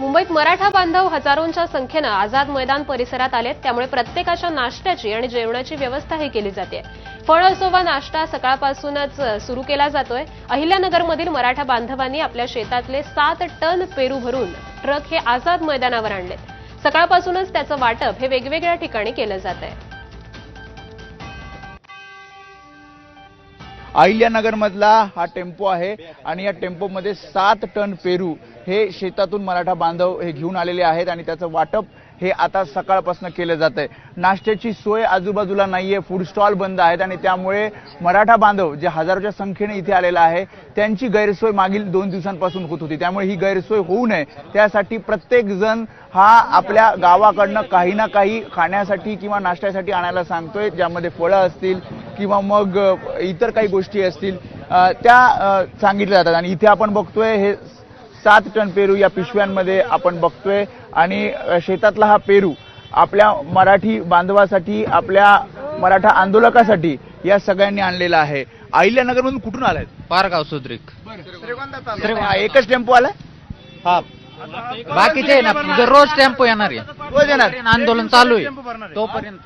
मुंबईत मराठा बांधव हजारोंच्या संख्येनं आझाद मैदान परिसरात आलेत. त्यामुळे प्रत्येकाच्या नाश्त्याची आणि जेवणाची व्यवस्थाही केली जाते. फळ असो वा नाश्ता सकाळपासूनच सुरू केला जातोय. अहिल्यानगरमधील मराठा बांधवांनी आपल्या शेतातले सात टन पेरू भरून ट्रक हे आझाद मैदानावर आणलेत. सकाळपासूनच त्याचं वाटप हे वेगवेगळ्या ठिकाणी केलं जात आहे अहिल्यानगरमधला हा टेम्पो आहे आणि या टेम्पोमध्ये सात टन पेरू हे शेतातून मराठा बांधव हे घेऊन आलेले आहेत आणि त्याचं वाटप हे आता सकाळपासून केलं जात आहे नाश्त्याची सोय आजूबाजूला नाही आहे फूड स्टॉल बंद आहेत आणि त्यामुळे मराठा बांधव जे हजारोच्या संख्येने इथे आलेला आहे त्यांची गैरसोय मागील दोन दिवसांपासून होत होती. त्यामुळे ही गैरसोय होऊ नये. त्यासाठी प्रत्येक जण हा आपल्या गावाकडनं काही ना काही खाण्यासाठी किंवा नाश्त्यासाठी आणायला सांगतोय ज्यामध्ये फळं असतील किंवा मग इतर काही गोष्टी असतील त्या सांगितल्या जातात. आणि इथे आपण बघतोय हे सात टन पेरू या पिशव्यांमध्ये आपण बघतोय. आणि शेतातला हा पेरू आपल्या मराठी बांधवासाठी आपल्या मराठा आंदोलकासाठी या सगळ्यांनी आणलेला आहे. अहिल्यानगरमधून कुठून आलाय? पारगाव सुद्रिक. हा, एकच टेम्पो आलाय? हा. बाकीचे आहे ना दररोज टेम्पो येणार आहे. रोज येणार. आंदोलन चालू आहे. तोपर्यंत.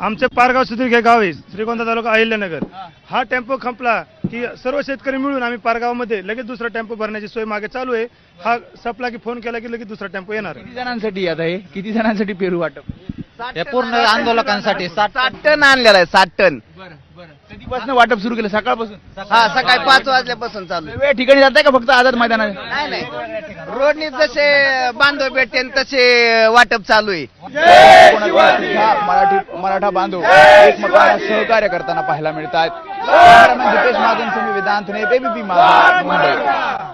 आमचे पारगाव सुधीर हे गाव आहे श्रीगोंदा तालुका अहिल्यानगर. हा. टेम्पो खंपला की सर्व शेतकरी मिळून आम्ही पारगावमध्ये लगेच दुसरा टेम्पो भरण्याची सोय मागे चालू आहे. हा सपला की फोन केला की लगेच दुसरा टेम्पो येणार. आहे किती जणांसाठी आता हे? किती जणांसाठी पेरू वाटप? हे पूर्ण आंदोलकांसाठी साठ साठ टन आणलेला आहे साठ टन. कधीपासून वाटप सुरू केलं सकाळपासून. हा सकाळी पाच वाजल्यापासून चालू आहे. वेगवेगळ्या ठिकाणी जाताय का फक्त आझाद मैदानात? नाही नाही. रोडनी जसे बांधव भेटते तसे वाटप चालू आहे. मराठी मराठा बांधव एकमेकांना सहकार्य करताना पाहायला मिळतात. दिपेश महाजन वेदांत ने बेबी माझा मुंबई.